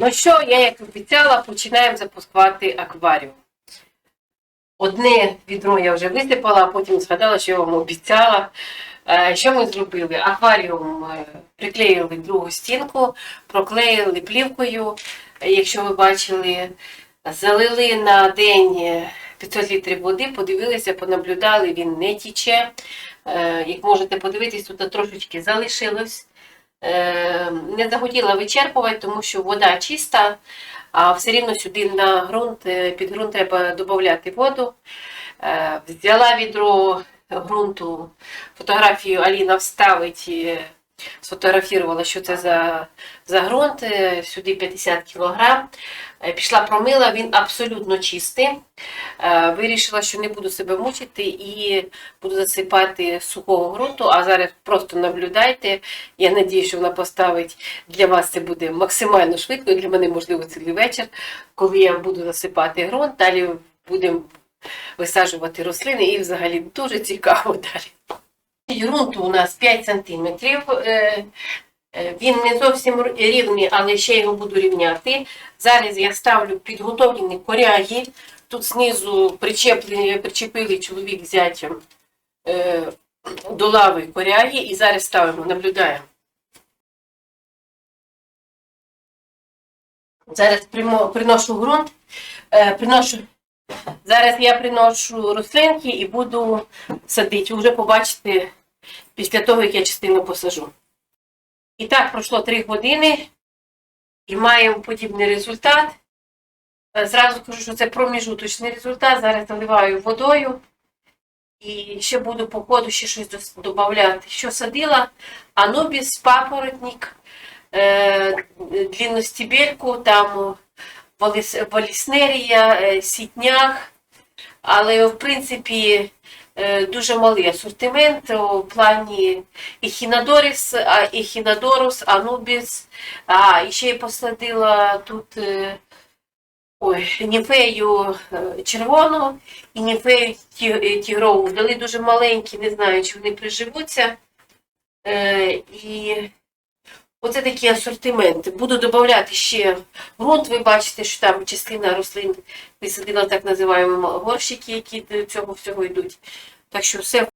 Ну що, я як обіцяла, починаємо запускати акваріум. Одне відро я вже висипала, а потім згадала, що я вам обіцяла. Е, Що ми зробили? Акваріум е, приклеїли другу стінку, проклеїли плівкою, якщо ви бачили, залили на день е, 500 літрів води, подивилися, понаблюдали, він не тіче. Е, Як можете подивитись, тут трошечки залишилось. Е, Не захотіла вичерпувати, тому що вода чиста, а все рівно сюди на ґрунт, е, під ґрунт треба додати воду. Е, Взяла відро ґрунту, фотографію Аліна вставить, сфотографувала, що це за, за ґрунт, е, сюди 50 кг. Пішла промила, він абсолютно чистий. Е, Вирішила, що не буду себе мучити і буду засипати сухого ґрунту, а зараз просто наблюдайте. Я надію, що вона поставить для вас це буде максимально швидко, і для мене, можливо, цілий вечір, коли я буду засипати ґрунт, далі будемо висаджувати рослини і взагалі дуже цікаво далі. Ґрунту у нас 5 см. Він не зовсім рівний, але ще його буду рівняти. Зараз я ставлю підготовлені коряги. Тут знизу причепили чоловік зятям е, до лави коряги і зараз ставимо, наблюдаємо. Зараз приношу ґрунт, е, приношу, зараз я приношу рослинки і буду садити. Вже побачите після того, як я частину посажу. І так пройшло 3 години і маємо подібний результат. Е, Зразу кажу, що це проміжуточний результат. Зараз наливаю водою. І ще буду по ходу ще щось додати. Що садила? Анубіс, папоротник, е, длінностібельку, там валіснерія, е, сітняк. Але, в принципі, дуже малий асортимент у плані ехінадоріс, ехінадорус, анубіс. А, і ще я посадила тут е, ой, ніфею е, червону і ніфею е, тігрову. Дали дуже маленькі, не знаю, чи вони приживуться. Е, І оце такі асортименти. Буду додати ще ґрунт. Ви бачите, що там частина рослин висадила так називаємо горщики, які до цього всього йдуть. Так що все